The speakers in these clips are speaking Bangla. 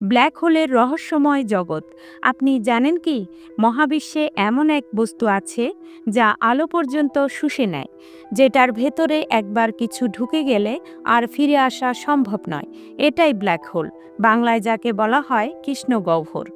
ব্ল্যাক হোলের রহস্যময় জগৎ। আপনি জানেন কি? মহাবিশ্বে এমন এক বস্তু আছে, যা আলো পর্যন্ত শুষে নেয়, যেটার ভেতরে একবার কিছু ঢুকে গেলে আর ফিরে আসা সম্ভব নয়। এটাই ব্ল্যাক হোল, বাংলায় যাকে বলা হয় কৃষ্ণগহ্বর।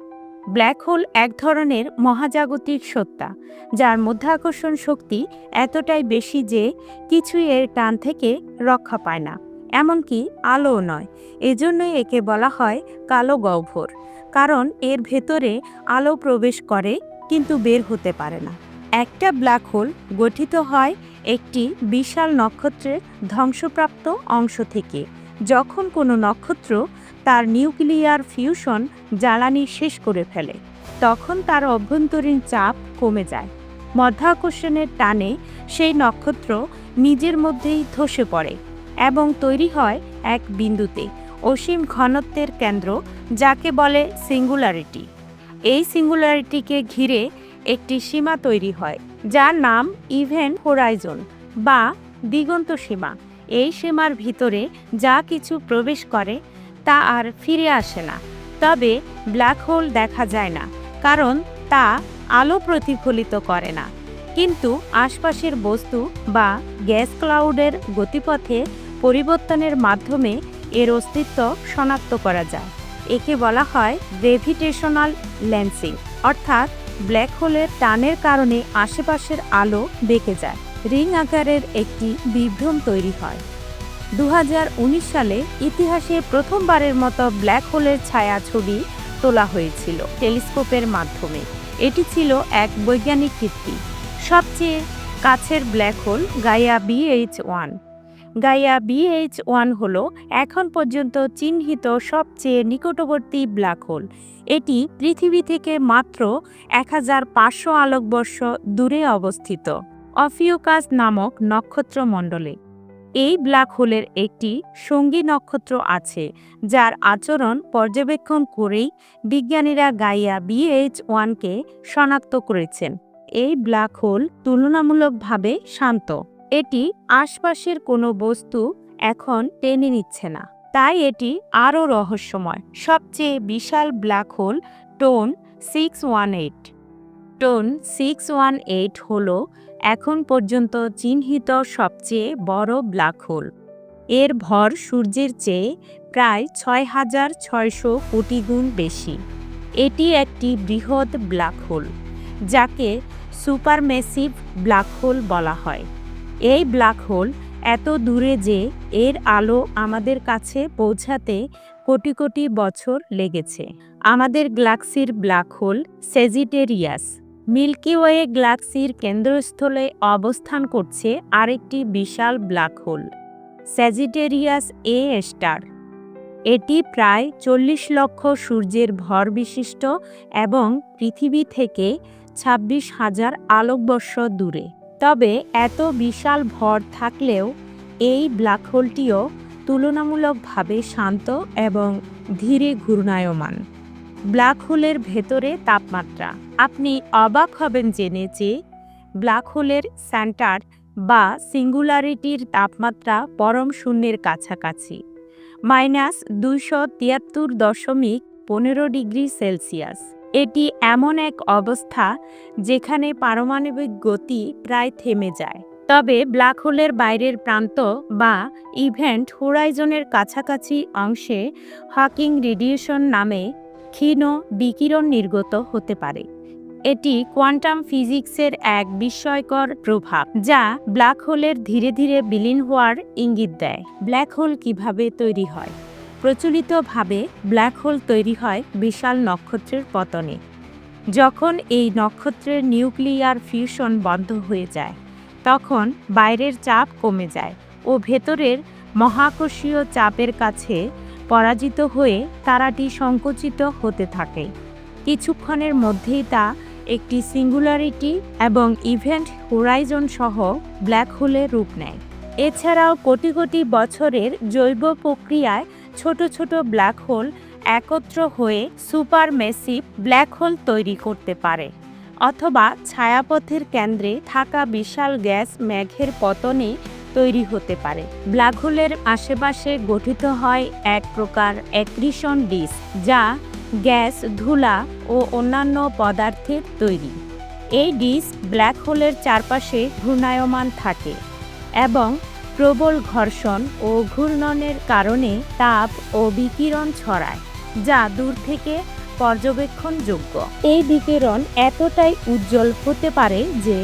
ব্ল্যাক হোল এক ধরনের মহাজাগতিক সত্তা, যার মধ্যাকর্ষণ শক্তি এতটাই বেশি যে কিছুই এর টান থেকে রক্ষা পায় না। এমনকি আলোও নয়। এজন্যই একে বলা হয় কালো গহ্বর। কারণ এর ভেতরে আলো প্রবেশ করে, কিন্তু বের হতে পারে না। একটা ব্ল্যাক হোল গঠিত হয় একটি বিশাল নক্ষত্রের ধ্বংসপ্রাপ্ত অংশ থেকে। যখন কোনো নক্ষত্র তার নিউক্লিয়ার ফিউশন জ্বালানি শেষ করে ফেলে, তখন তার অভ্যন্তরীণ চাপ কমে যায়। মধ্যাকর্ষণের টানে সেই নক্ষত্র নিজের মধ্যেই ধসে পড়ে। এবং তৈরি হয় এক বিন্দুতে অসীম ঘনত্বের কেন্দ্র, যাকে বলে সিঙ্গুলারিটি। এই সিঙ্গুলারিটিকে ঘিরে একটি সীমা তৈরি হয়, যার নাম ইভেন্ট হোরাইজন বা দিগন্ত সীমা। এই সীমার ভিতরে যা কিছু প্রবেশ করে, তা আর ফিরে আসে না। তবে ব্ল্যাক হোল দেখা যায় না, কারণ তা আলো প্রতিফলিত করে না। কিন্তু আশপাশের বস্তু বা গ্যাস ক্লাউডের গতিপথে পরিবর্তনের মাধ্যমে এর অস্তিত্ব শনাক্ত করা যায়। একে বলা হয় গ্রেভিটেশনাল লেন্সিং, অর্থাৎ ব্ল্যাক হোলের টানের কারণে আশেপাশের আলো বেঁকে যায়। রিং আকারের একটি বিভ্রম তৈরি হয়। দু হাজার উনিশ সালে ইতিহাসে প্রথমবারের মতো ব্ল্যাক হোলের ছায়া ছবি তোলা হয়েছিল টেলিস্কোপের মাধ্যমে। এটি ছিল এক বৈজ্ঞানিক কীর্তি। সবচেয়ে কাছের black hole Gaia BH one. Gaia BH one হল এখন পর্যন্ত চিহ্নিত সবচেয়ে নিকটবর্তী ব্ল্যাক হোল এটি পৃথিবী থেকে মাত্র এক হাজার পাঁচশো আলোকবর্ষ দূরে অবস্থিত অফিওকাস নামক নক্ষত্রমণ্ডলে। এই ব্ল্যাক হোলের একটি সঙ্গী নক্ষত্র আছে, যার আচরণ পর্যবেক্ষণ করেই বিজ্ঞানীরা গাইয়া বিএইচ ওয়ানকে শনাক্ত করেছেন। এই ব্ল্যাক হোল তুলনামূলকভাবে শান্ত। এটি আশপাশের কোনো বস্তু এখন টেনে নিচ্ছে না। তাই এটি আরও রহস্যময়। সবচেয়ে বিশাল black hole TON six one eight. TON six one eight হল এখন পর্যন্ত চিহ্নিত সবচেয়ে বড় ব্ল্যাক হোল। এর ভর সূর্যের চেয়ে প্রায় ছয় হাজার ছয়শো কোটি গুণ বেশি। এটি একটি বৃহৎ ব্ল্যাক হোল, যাকে সুপারমেসিভ ব্ল্যাক হোল বলা হয়। এই ব্ল্যাক হোল এত দূরে যে এর আলো আমাদের কাছে পৌঁছাতে কোটি কোটি বছর লেগেছে। আমাদের গ্যালাক্সির black hole Sagittarius. Milky Way গ্যালাক্সির কেন্দ্রস্থলে অবস্থান করছে আরেকটি বিশাল black hole Sagittarius A star. এটি প্রায় চল্লিশ লক্ষ সূর্যের ভর বিশিষ্ট এবং পৃথিবী থেকে ছাব্বিশ হাজার আলোকবর্ষ দূরে। তবে এত বিশাল ভর থাকলেও এই ব্ল্যাক হোলটিও তুলনামূলকভাবে শান্ত এবং ধীরে ঘূর্ণায়মান। ব্ল্যাক হোলের ভেতরে তাপমাত্রা। আপনি অবাক হবেন জেনে যে ব্ল্যাক হোলের সেন্টার বা সিঙ্গুলারিটির তাপমাত্রা পরম শূন্যের কাছাকাছি। মাইনাস দুইশো তিয়াত্তর দশমিক পনেরো ডিগ্রি সেলসিয়াস। এটি এমন এক অবস্থা যেখানে পারমাণবিক গতি প্রায় থেমে যায়। তবে ব্ল্যাক হোলের বাইরের প্রান্ত বা ইভেন্ট হোরাইজনের কাছাকাছি অংশে হকিং রেডিয়েশন নামে ক্ষীণ বিকিরণ নির্গত হতে পারে। এটি কোয়ান্টাম ফিজিক্সের এক বিস্ময়কর প্রভাব, যা ব্ল্যাক হোলের ধীরে ধীরে বিলীন হওয়ার ইঙ্গিত দেয়। ব্ল্যাক হোল কীভাবে তৈরি হয়? প্রচলিতভাবে ব্ল্যাক হোল তৈরি হয় বিশাল নক্ষত্রের পতনে। যখন এই নক্ষত্রের নিউক্লিয়ার ফিউশন বন্ধ হয়ে যায়, তখন বাইরের চাপ কমে যায় ও ভেতরের মহাকর্ষীয় চাপের কাছে পরাজিত হয়ে তারাটি সংকুচিত হতে থাকে। কিছুক্ষণের মধ্যেই তা একটি সিঙ্গুলারিটি এবং ইভেন্ট হোরাইজন সহ ব্ল্যাক হোলের রূপ নেয়। এছাড়াও কোটি কোটি বছরের জৈব প্রক্রিয়ায় ছোট ছোট ব্ল্যাক হোল একত্র হয়ে সুপার মেসিভ ব্ল্যাক হোল তৈরি করতে পারে। অথবা ছায়াপথের কেন্দ্রে থাকা বিশাল গ্যাস মেঘের পতনে তৈরি হতে পারে। ব্ল্যাক হোলের আশেপাশে গঠিত হয় এক প্রকার অ্যাক্রিশন ডিস্ক, যা গ্যাস, ধুলা ও অন্যান্য পদার্থের তৈরি। এই ডিস্ক ব্ল্যাক হোলের চারপাশে ঘূর্ণায়মান থাকে এবং প্রবল ঘর্ষণ ও ঘূর্ণনের কারণে তাপ ও বিকিরণ ছড়ায়, যা দূর থেকে পর্যবেক্ষণযোগ্য। এই বিকিরণ এতটাই উজ্জ্বল হতে পারে যে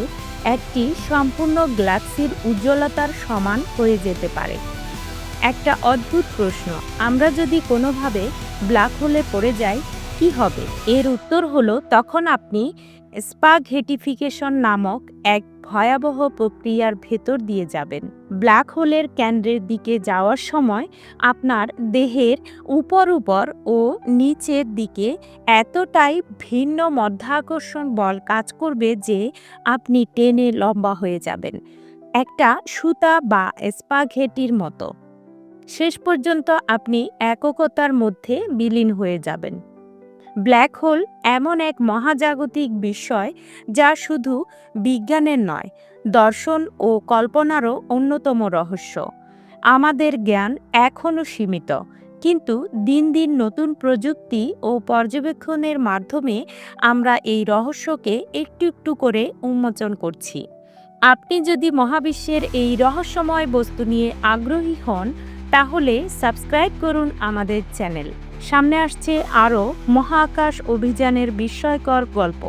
একটি সম্পূর্ণ গ্যালাক্সির উজ্জ্বলতার সমান হয়ে যেতে পারে। একটা অদ্ভুত প্রশ্ন, আমরা যদি কোনোভাবে ব্ল্যাক হোলে পড়ে যাই, কি হবে? এর উত্তর হলো, তখন আপনি স্পাঘেটিফিকেশন নামক এক ভয়াবহ প্রক্রিয়ার ভেতর দিয়ে যাবেন। ব্ল্যাক হোলের কেন্দ্রের দিকে যাওয়ার সময় আপনার দেহের উপর উপর ও নিচের দিকে এতটাই ভিন্ন মধ্যাকর্ষণ বল কাজ করবে যে আপনি টেনে লম্বা হয়ে যাবেন। একটা সুতা বা স্পাঘেটির মতো। শেষ পর্যন্ত আপনি এককতার মধ্যে বিলীন হয়ে যাবেন। ব্ল্যাক হোল এমন এক মহাজাগতিক বিষয় যা শুধু বিজ্ঞানের নয়, দর্শন ও কল্পনারও অন্যতম রহস্য। আমাদের জ্ঞান এখনও সীমিত, কিন্তু দিন দিন নতুন প্রযুক্তি ও পর্যবেক্ষণের মাধ্যমে আমরা এই রহস্যকে একটু একটু করে উন্মোচন করছি। আপনি যদি মহাবিশ্বের এই রহস্যময় বস্তু নিয়ে আগ্রহী হন, তাহলে সাবস্ক্রাইব করুন আমাদের চ্যানেল। সামনে আসছে আরও মহাকাশ অভিযানের বিস্ময়কর গল্প।